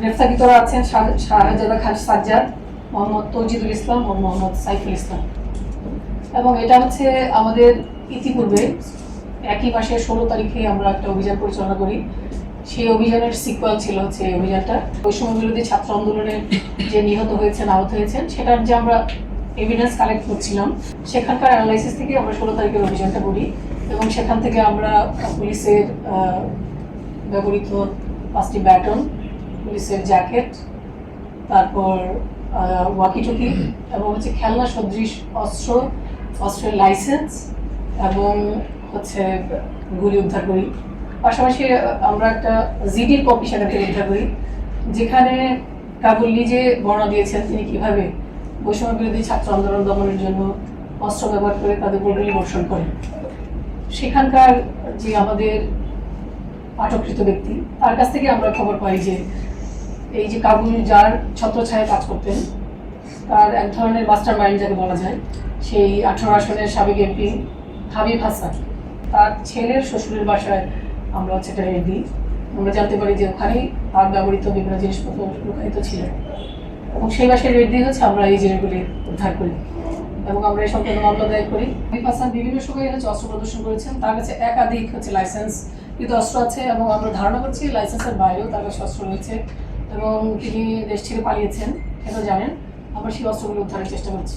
গ্রেফতারকৃতরা আছেন শাহজাদা খান সাজ্জাদ, মোহাম্মদ তৌজিদুল ইসলাম ও মোহাম্মদ সাইফুল ইসলাম। এবং এটা হচ্ছে আমাদের ইতিপূর্বে একই মাসের ষোলো তারিখে আমরা একটা অভিযান পরিচালনা করি। সেই অভিযানের সিকুয়াল ছিল হচ্ছে এই অভিযানটা। বৈষম্য বিরোধী ছাত্র আন্দোলনের যে নিহত হয়েছেন, আহত হয়েছেন, সেটার যে আমরা এভিডেন্স কালেক্ট করছিলাম, সেখানকার অ্যানালাইসিস থেকে আমরা ষোলো তারিখের অভিযানটা করি এবং সেখান থেকে আমরা পুলিশের ব্যবহৃত পাঁচটি ব্যাটন পুলিশের জ্যাকেট, তারপর ওয়াকি ওয়াকিটকি এবং হচ্ছে খেলনা সদৃশ অস্ত্র, অস্ত্রের লাইসেন্স এবং হচ্ছে গুলি উদ্ধার করি। পাশাপাশি আমরা একটা জিডির কপি সেখান থেকে উদ্ধার করি, যেখানে কাবুল নিজে বর্ণনা দিয়েছেন তিনি কীভাবে বৈষম্য বিরোধী ছাত্র আন্দোলন দমনের জন্য অস্ত্র ব্যবহার করে তাদের গুলি বর্ষণ করেন। সেখানকার যে আমাদের আটককৃত ব্যক্তি, তার কাছ থেকে আমরা খবর পাই যে এই যে কাবুল যার ছত্রছায়ায় কাজ করতেন, তার এক ধরনের মাস্টার মাইন্ড যাকে বলা যায়, সেই আঠারো আসনের সাবেক এমপি হাবিব হাসান। তার ছেলের শ্বশুরের বাসায় আমরা হচ্ছে রেড। দিই আমরা জানতে পারি যে ওখানেই তার ব্যবহৃত বিভিন্ন জিনিসপত্র লুকায়িত ছিল। এবং সেই বাসায় রেড দিয়ে হচ্ছে আমরা এই জিনিসগুলি উদ্ধার করি। এবং আমরা এই সংক্রান্ত মামলা দায়ের করি। হাবিব হাসান বিভিন্ন সময় হচ্ছে অস্ত্র প্রদর্শন করেছেন। তার কাছে একাধিক হচ্ছে লাইসেন্স কিন্তু অস্ত্র আছে এবং আমরা ধারণা করছি লাইসেন্সের বাইরেও তার কাছে অস্ত্র রয়েছে। এবং তিনি দেশ ছেড়ে পালিয়েছেন সেটা জানেন? আমরা সেই অস্ত্রগুলো উদ্ধারের চেষ্টা করছি।